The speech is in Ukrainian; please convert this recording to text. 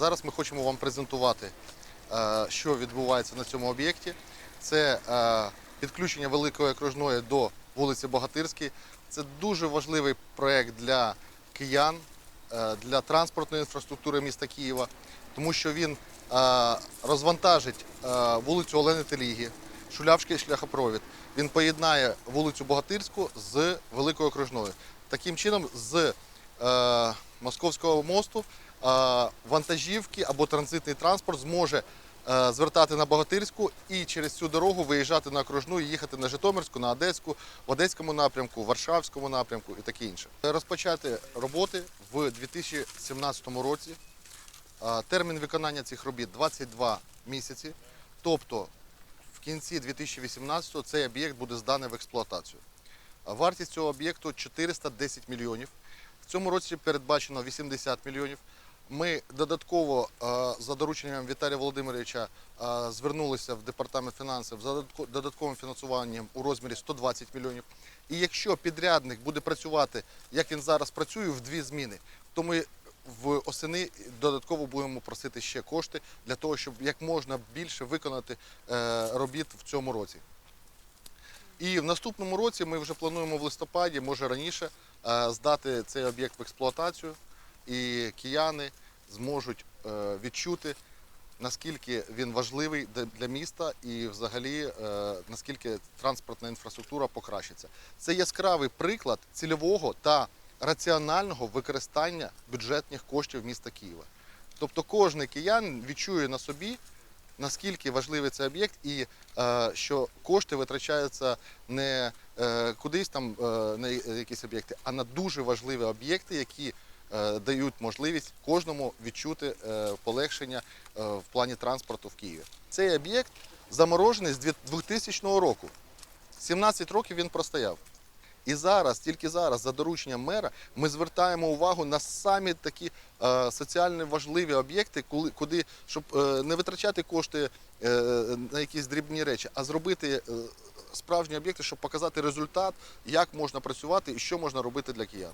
Зараз ми хочемо вам презентувати, е, що відбувається на цьому об'єкті. Це е, підключення великої окружної до вулиці Богатирській. Це дуже важливий проєкт для киян, е, для транспортної інфраструктури міста Києва, тому що він розвантажить вулицю Олени Теліги, Шулявський шляхопровід. Він поєднає вулицю Богатирську з Великою окружною. Таким чином, з Московського мосту вантажівки або транзитний транспорт зможе е, звертати на Богатирську і через цю дорогу виїжджати на окружну і їхати на Житомирську, на Одеську, в Одеському напрямку, в Варшавському напрямку і таке інше. Розпочати роботи в 2017 році. Термін виконання цих робіт 22 місяці. Тобто в кінці 2018-го цей об'єкт буде зданий в експлуатацію. Вартість цього об'єкту 410 мільйонів. Цьому році передбачено 80 мільйонів. Ми додатково е, за дорученням Віталія Володимировича е, звернулися в департамент фінансів за додатковим фінансуванням у розмірі 120 мільйонів. І якщо підрядник буде працювати, як він зараз працює, в дві зміни, то ми в осени додатково будемо просити ще кошти для того, щоб як можна більше виконати е, робіт в цьому році. І в наступному році ми вже плануємо в листопаді, може раніше, здати цей об'єкт в експлуатацію, і кияни зможуть е, відчути, наскільки він важливий для міста і взагалі е, наскільки транспортна інфраструктура покращиться. Це яскравий приклад цільового та раціонального використання бюджетних коштів міста Києва. Тобто кожен киян відчує на собі, наскільки важливий цей об'єкт, і е, що кошти витрачаються не е, кудись там е, на якісь об'єкти, а на дуже важливі об'єкти, які дають можливість кожному відчути полегшення в плані транспорту в Києві. Цей об'єкт заморожений з 2000 року. 17 років він простояв. І зараз, тільки зараз, за дорученням мера, ми звертаємо увагу на самі такі е, соціально важливі об'єкти, коли, куди, щоб е, не витрачати кошти е, на якісь дрібні речі, а зробити е, справжні об'єкти, щоб показати результат, як можна працювати і що можна робити для киян.